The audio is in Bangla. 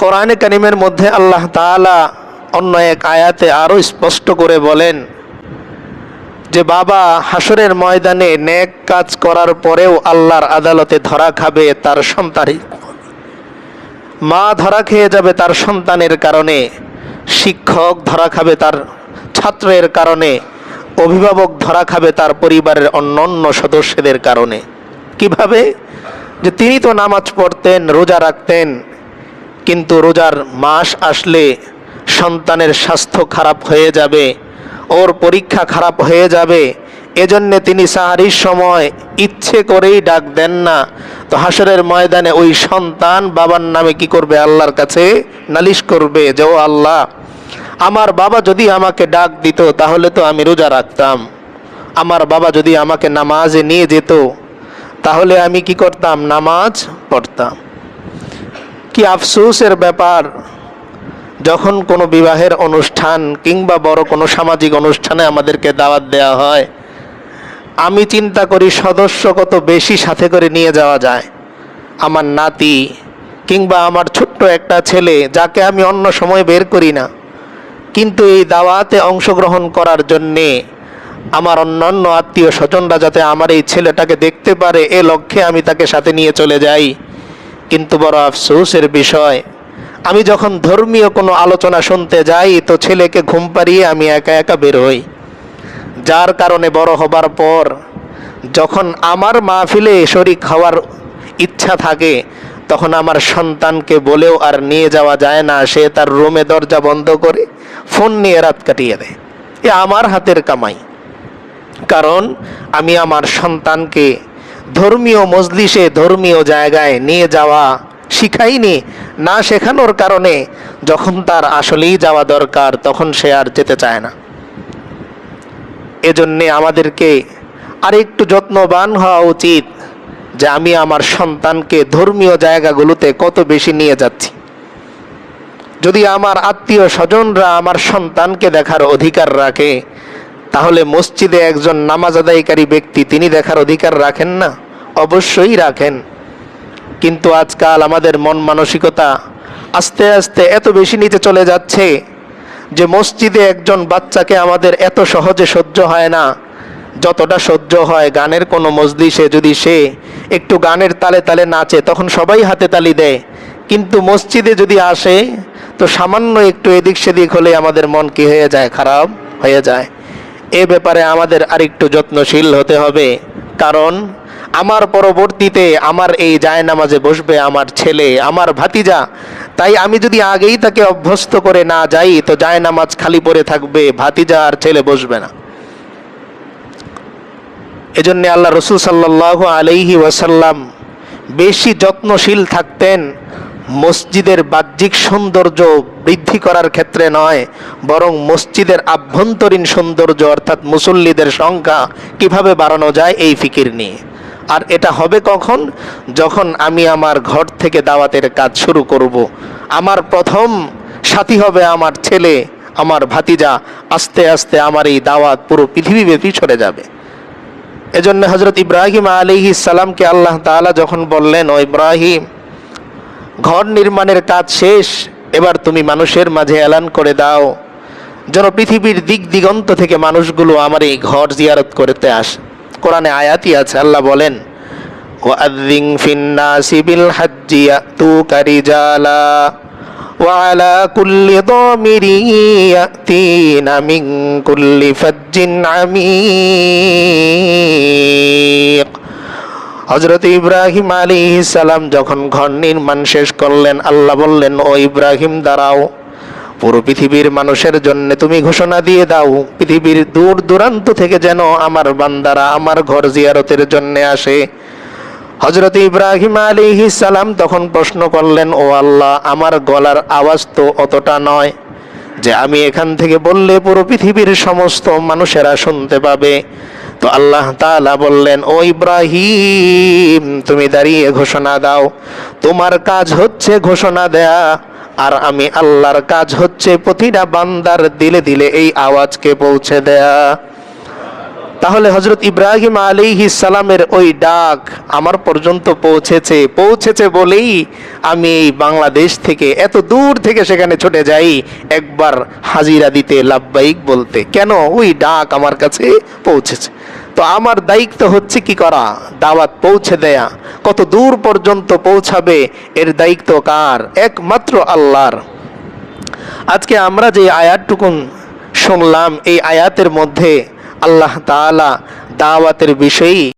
কোরআনে কারিমের মধ্যে আল্লাহ তাআলা অন্য এক আয়াতে আরও স্পষ্ট করে বলেন যে, বাবা হাসরের ময়দানে নেক কাজ করার পরেও আল্লাহর আদালতে ধরা খাবে তার সন্তানই। মা ধরা খেয়ে যাবে তার সন্তানের কারণে, শিক্ষক ধরা খাবে তার ছাত্রের কারণে, অভিভাবক ধরা খাবে তার পরিবারের অন্যান্য সদস্যদের কারণে। কীভাবে? যে, তিনি তো নামাজ পড়তেন, রোজা রাখতেন কিন্তু রোজার মাস আসলে সন্তানের স্বাস্থ্য খারাপ হয়ে যাবে, ওর পরীক্ষা খারাপ হয়ে যাবে, এজন্যে তিনি সাহারির সময় ইচ্ছে করেই ডাক দেন না। তো হাসরের ময়দানে ওই সন্তান বাবার নামে কি করবে? আল্লাহর কাছে নালিশ করবে যে, ও আল্লাহ, আমার বাবা যদি আমাকে ডাক দিত, তাহলে তো আমি রোজা রাখতাম। আমার বাবা যদি আমাকে নামাজে নিয়ে যেত, তাহলে আমি কি করতাম? নামাজ পড়তাম। কি আফসোসের ব্যাপার? যখন কোনো বিবাহের অনুষ্ঠান কিংবা বড় কোনো সামাজিক অনুষ্ঠানে আমাদেরকে দাওয়াত দেওয়া হয়, আমি চিন্তা করি সদস্য কত বেশি সাথে করে নিয়ে যাওয়া যায়। আমার নাতি কিংবা আমার ছোট্ট একটা ছেলে, যাকে আমি অন্য সময় বের করি না। কিন্তু এই দাওয়াতে অংশগ্রহণ করার জন্যে আমার অন্যান্য আত্মীয় স্বজনরা যাতে আমার এই ছেলেটাকে দেখতে পারে, এ লক্ষ্যে আমি তাকে সাথে নিয়ে চলে যাই। কিন্তু বড় আফসোসের বিষয়, আমি যখন ধর্মীয় কোনো আলোচনা শুনতে যাই, তো ছেলেকে ঘুম পাড়িয়ে আমি একা একা বের হই। যার কারণে বড় হবার পর, যখন আমার মাহফিলে শরিক হওয়ার ইচ্ছা থাকে, তখন আমার সন্তানকে বলেও আর নিয়ে যাওয়া যায় না, সে তার রুমে দরজা বন্ধ করে ফোন নিয়ে রাত কাটিয়ে দেয়। এ আমার হাতের কামাই। কারণ, আমি আমার সন্তানকে ধর্মীয় মজলিসে, ধর্মীয় জায়গায় নিয়ে যাওয়া শিখাইনি না শেখানোর কারণে যখন তার আসলেই যাওয়া দরকার, তখন সে আর যেতে চায় না। এজন্যে আমাদেরকে আর একটু যত্নবান হওয়া উচিত যে আমি আমার সন্তানকে ধর্মীয় জায়গাগুলোতে কত বেশি নিয়ে যাচ্ছি। যদি আমার আত্মীয় স্বজনরা আমার সন্তানকে দেখার অধিকার রাখে তাহলে মসজিদে একজন নামাজ আদায়কারী ব্যক্তি, তিনি দেখার অধিকার রাখেন না? অবশ্যই রাখেন। কিন্তু আজকাল আমাদের মন মানসিকতা আস্তে আস্তে এত বেশি নিচে চলে যাচ্ছে যে মসজিদে একজন বাচ্চাকে আমাদের এত সহজে সহ্য হয় না। যতটা সহ্য হয় গানের কোনো মজলিসে যদি সে একটু গানের তালে তালে নাচে, তখন সবাই হাতে তালি দেয়। কিন্তু মসজিদে যদি আসে, তো সামান্য একটু এদিক সেদিক হলে আমাদের মন কি হয়ে যায়? খারাপ হয়ে যায়। এ ব্যাপারে আমাদের আরেকটু যত্নশীল হতে হবে। কারণ আমার পরবর্তীতে আমার এই জায়নামাজে বসবে আমার ছেলে, আমার ভাতিজা। তাই আমি যদি আগেই তাকে অভ্যস্ত করে না যাই, তো জায়নামাজ খালি পড়ে থাকবে, ভাতিজা আর ছেলে বসবে না। এজন্য আল্লাহ রসুল সাল্লাহ আলাইহি ওয়াসাল্লাম বেশি যত্নশীল থাকতেন মসজিদের বাহ্যিক সৌন্দর্য বৃদ্ধি করার ক্ষেত্রে নয়, বরং মসজিদের আভ্যন্তরীণ সৌন্দর্য অর্থাৎ মুসল্লিদের সংখ্যা কীভাবে বাড়ানো যায় এই ফিকির নিয়ে। আর এটা হবে কখন? যখন আমি আমার ঘর থেকে দাওয়াতের কাজ শুরু করব। আমার প্রথম সাথী হবে আমার ছেলে, আমার ভাতিজা, আস্তে আস্তে আমার এই দাওয়াত পুরো পৃথিবীব্যাপী ছড়ে যাবে। এজন্য হজরত ইব্রাহিম আলিহি সালামকে আল্লাহ তাআলা যখন বললেন, ও ইব্রাহিম ঘর নির্মাণের কাজ শেষ এবার তুমি মানুষের মাঝে এলান করে দাও যেন পৃথিবীর দিক দিগন্ত থেকে মানুষগুলো আমার এই ঘর জিয়ারত করতে আসে কোরআনে আয়াতই আছে আল্লাহ বলেন وأذن في الناس بالحج يأتوك رجالا وعلى كل ضامر يأتين من كل فج عميق হজরত ইব্রাহিম আলী সালাম যখন ঘর নির্মাণ শেষ করলেন, আল্লাহ বললেন, ও ইব্রাহিম, দাঁড়াও। পুরো পৃথিবীর মানুষের জন্য তুমি ঘোষণা দিয়ে দাও, পৃথিবীর দূর দূরান্ত থেকে যেন আমার বান্দারা আমার ঘর জিয়ারতের জন্য আসে। হজরত ইব্রাহিম আলী সালাম তখন প্রশ্ন করলেন, ও আল্লাহ, আমার গলার আওয়াজ তো অতটা নয় যে আমি এখান থেকে বললে পুরো পৃথিবীর সমস্ত মানুষেরা শুনতে পাবে। তো আল্লাহ তালা বললেন, ও ইব্রাহিম, তুমি দাঁড়িয়ে ঘোষণা দাও। তোমার কাজ হচ্ছে ঘোষণা দেয়া, আর আমি আল্লাহর কাজ হচ্ছে প্রতিটা বান্দার দিলে দিলে এই আওয়াজকে পৌঁছে দেয়া। তাহলে হজরত ইব্রাহিম আলিহি সালামের ওই ডাক আমার পর্যন্ত পৌঁছেছে। পৌঁছেছে বলেই আমি এই বাংলাদেশ থেকে এত দূর থেকে সেখানে ছুটে যাই। একবার হাজিরা দিতে লাভবাহিক বলতে। কেন? ওই ডাক আমার কাছে পৌঁছেছে। তো আমার দায়িত্ব হচ্ছে কি করা? দাওয়াত পৌঁছে দেয়া। কত দূর পর্যন্ত পৌঁছাবে? এর দায়িত্ব কার? একমাত্র আল্লাহর। আজকে আমরা যে আয়াতটুকুন শুনলাম, এই আয়াতের মধ্যে আল্লাহ তালা দাওয়াতের বিষয়ই